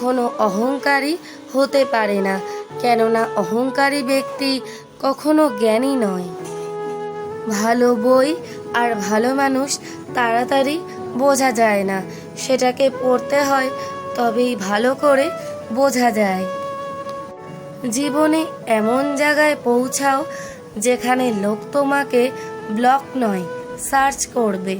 কোনো অহংকারী হতে পারে না, কেননা অহংকারী ব্যক্তি কখনো জ্ঞানী নয়। ভালো বই আর ভালো মানুষ তাড়াতাড়ি বোঝা যায় না, সেটাকে পড়তে হয় তবেই ভালো করে বোঝা যায়। জীবনে এমন জায়গায় পৌঁছাও যেখানে লোক তোমাকে ব্লক নয়, সার্চ করবে।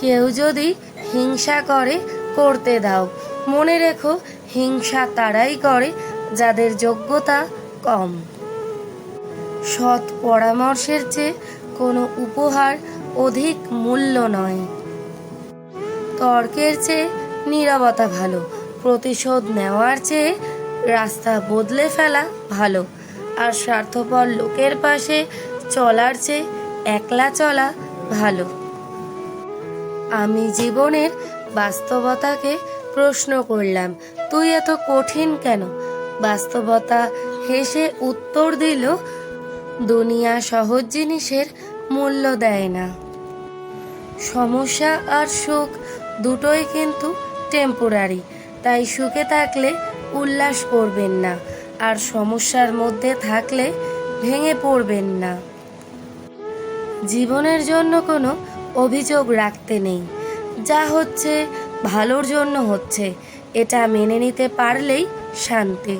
কেউ যদি হিংসা করে, করতে দাও। মনে রেখো, হিংসা তারাই করে, যাদের যোগ্যতা কম। সৎ পরামর্শের চেয়ে কোনো উপহার অধিক মূল্য নয়। তর্কের চেয়ে নীরবতা ভালো, প্রতিশোধ নেওয়ার চেয়ে রাস্তা বদলে ফেলা ভালো, আর স্বার্থপর লোকের পাশে চলার চেয়ে একলা চলা ভালো। আমি জীবনের বাস্তবতাকে প্রশ্ন করলাম, তুই এত কঠিন কেন? বাস্তবতা হেসে উত্তর দিল, দুনিয়া সহজ জিনিসের মূল্য দেয় না। সমস্যা আর সুখ দুটোই কিন্তু টেম্পোরারি তাই সুখে থাকলে উল্লাস করবেন না, আর সমস্যার মধ্যে থাকলে ভেঙে পড়বেন না। জীবনের জন্য কোনো অভিযোগ রাখতে নেই। যা হচ্ছে ভালোর জন্য হচ্ছে। এটা মেনে নিতে পারলেই শান্তি।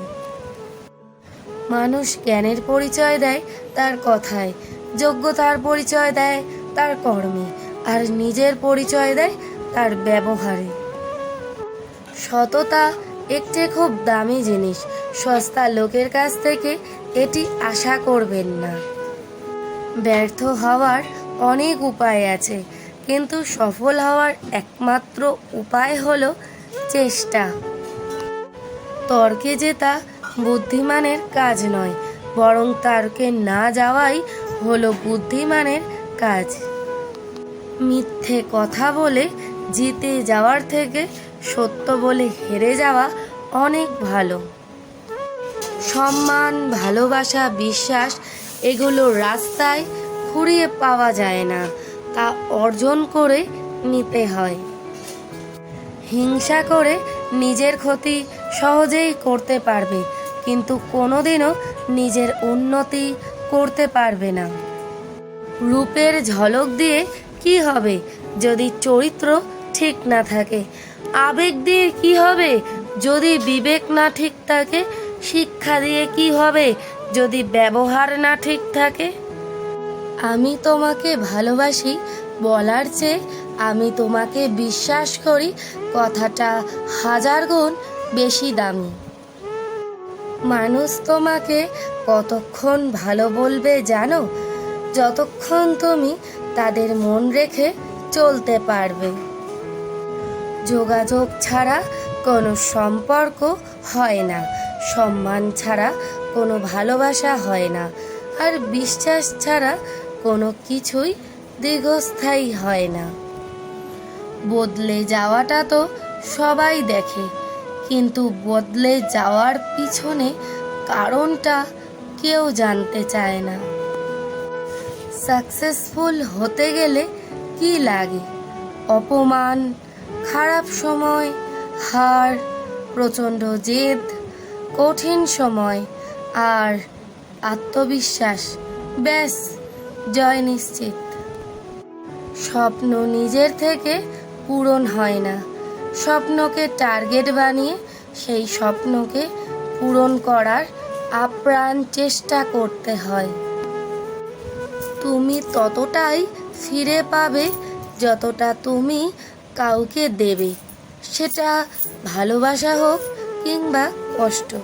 মানুষ জ্ঞানের পরিচয় দেয় তার কথায় যোগ্যতার পরিচয় দেয় তার কর্মে, আর নিজের পরিচয় দেয় তার ব্যবহারে। সততা একটি খুব দামি জিনিস, সস্তা লোকের কাছ থেকে এটি আশা করবেন না। ব্যর্থ হওয়ার অনেক উপায় আছে কিন্তু সফল হওয়ার একমাত্র উপায় হলো চেষ্টা। তর্কে জেতা বুদ্ধিমানের কাজ নয়, বরং তর্কে না যাওয়াই হলো বুদ্ধিমানের কাজ। মিথ্যে কথা বলে জিতে যাওয়ার থেকে সত্য বলে হেরে যাওয়া অনেক ভালো। সম্মান, ভালোবাসা, বিশ্বাস, এগুলো রাস্তায় খুঁড়িয়ে পাওয়া যায় না। তা অর্জন করে নিতে হয়। হিংসা করে নিজের ক্ষতি সহজেই করতে পারবে, কিন্তু কোনোদিনও নিজের উন্নতি করতে পারবে না। রূপের ঝলক দিয়ে কি হবে যদি চরিত্র ঠিক না থাকে? আবেগ দিয়ে কি হবে যদি বিবেক না ঠিক থাকে? শিক্ষা দিয়ে কি হবে যদি ব্যবহার না ঠিক থাকে? আমি তোমাকে ভালোবাসি, বলার চেয়ে আমি তোমাকে বিশ্বাস করি, কথাটা হাজার গুণ বেশি দামি। মানুষ তোমাকে কতক্ষণ ভালো বলবে জানো? যতক্ষণ তুমি তাদের মন রেখে চলতে পারবে। যোগাযোগ ছাড়া কোনো সম্পর্ক হয় না, সম্মান ছাড়া কোনো ভালোবাসা হয় না, আর বিশ্বাস ছাড়া কোনো কিছুই দীর্ঘস্থায়ী হয় না। বদলে যাওয়াটা তো সবাই দেখে, কিন্তু বদলে যাওয়ার পিছনে কারণটা কেউ জানতে চায় না। সাকসেসফুল হতে গেলে কি লাগে? অপমান, খারাপ সময়, হার, প্রচণ্ড জেদ, কঠিন সময়, আর আত্মবিশ্বাস, ব্যাস। জয় নিশ্চিত। স্বপ্ন নিজের থেকে পূরণ হয় না। স্বপ্নকে টার্গেট বানিয়ে সেই স্বপ্নকে পূরণ করার আপ্রাণ চেষ্টা করতে হয়। তুমি ততটাই ফিরে পাবে যতটা তুমি কাউকে দেবে। সেটা ভালোবাসা হোক কিংবা কষ্ট।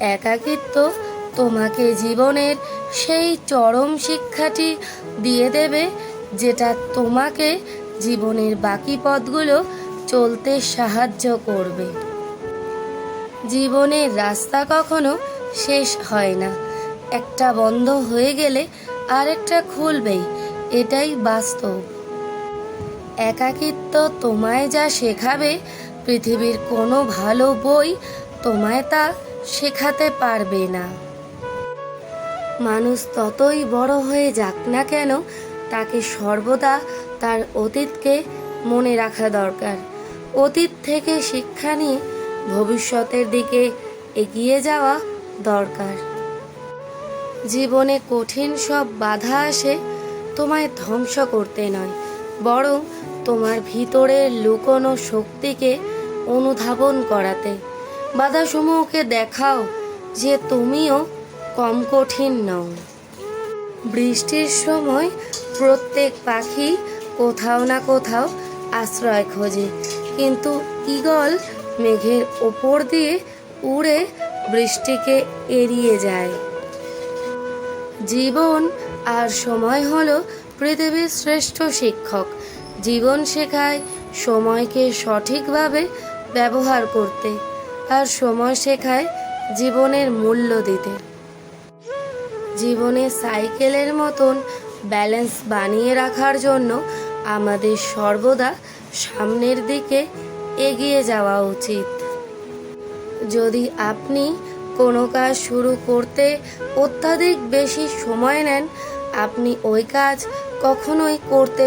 একাকিত্ব তোমাকে জীবনের সেই চরম শিক্ষাটি দিয়ে দেবে যেটা তোমাকে জীবনের বাকি পথগুলো চলতে সাহায্য করবে। জীবনের রাস্তা কখনো শেষ হয় না। একটা বন্ধ হয়ে গেলে আরেকটা খুলবেই, এটাই বাস্তব। একাকিত্ব তোমায় যা শেখাবে, পৃথিবীর কোনো ভালো বই তোমায় তা শেখাতে পারবে না। মানুষ ততই বড় হয়ে যাক না কেন, তাকে সর্বদা তার অতীতকে মনে রাখা দরকার। অতীত থেকে শিক্ষা নিয়ে ভবিষ্যতের দিকে এগিয়ে যাওয়া দরকার। জীবনে কঠিন সব বাধা আসে, তোমায় ধ্বংস করতে নয়, বরং তোমার ভিতরের লুকোনো শক্তিকে অনুধাবন করাতে। বাধাসমূহকে দেখাও যে তুমিও কম কঠিন নও বৃষ্টির সময় প্রত্যেক পাখি কোথাও না কোথাও আশ্রয় খোঁজে। কিন্তু ঈগল মেঘের ওপর দিয়ে উড়ে বৃষ্টিকে এড়িয়ে যায়। জীবন আর সময় হলো পৃথিবীর শ্রেষ্ঠ শিক্ষক। জীবন শেখায় সময়কে সঠিকভাবে ব্যবহার করতে আর সময় শেখায় জীবনের মূল্য দিতে। জীবনে সাইকেলের মতন ব্যালেন্স বানিয়ে রাখার জন্য আমাদের সর্বদা সামনের দিকে এগিয়ে যাওয়া উচিত। যদি আপনি কোনো কাজ শুরু করতে অত্যাধিক বেশি সময় নেন, আপনি ওই কাজ কখনোই করতে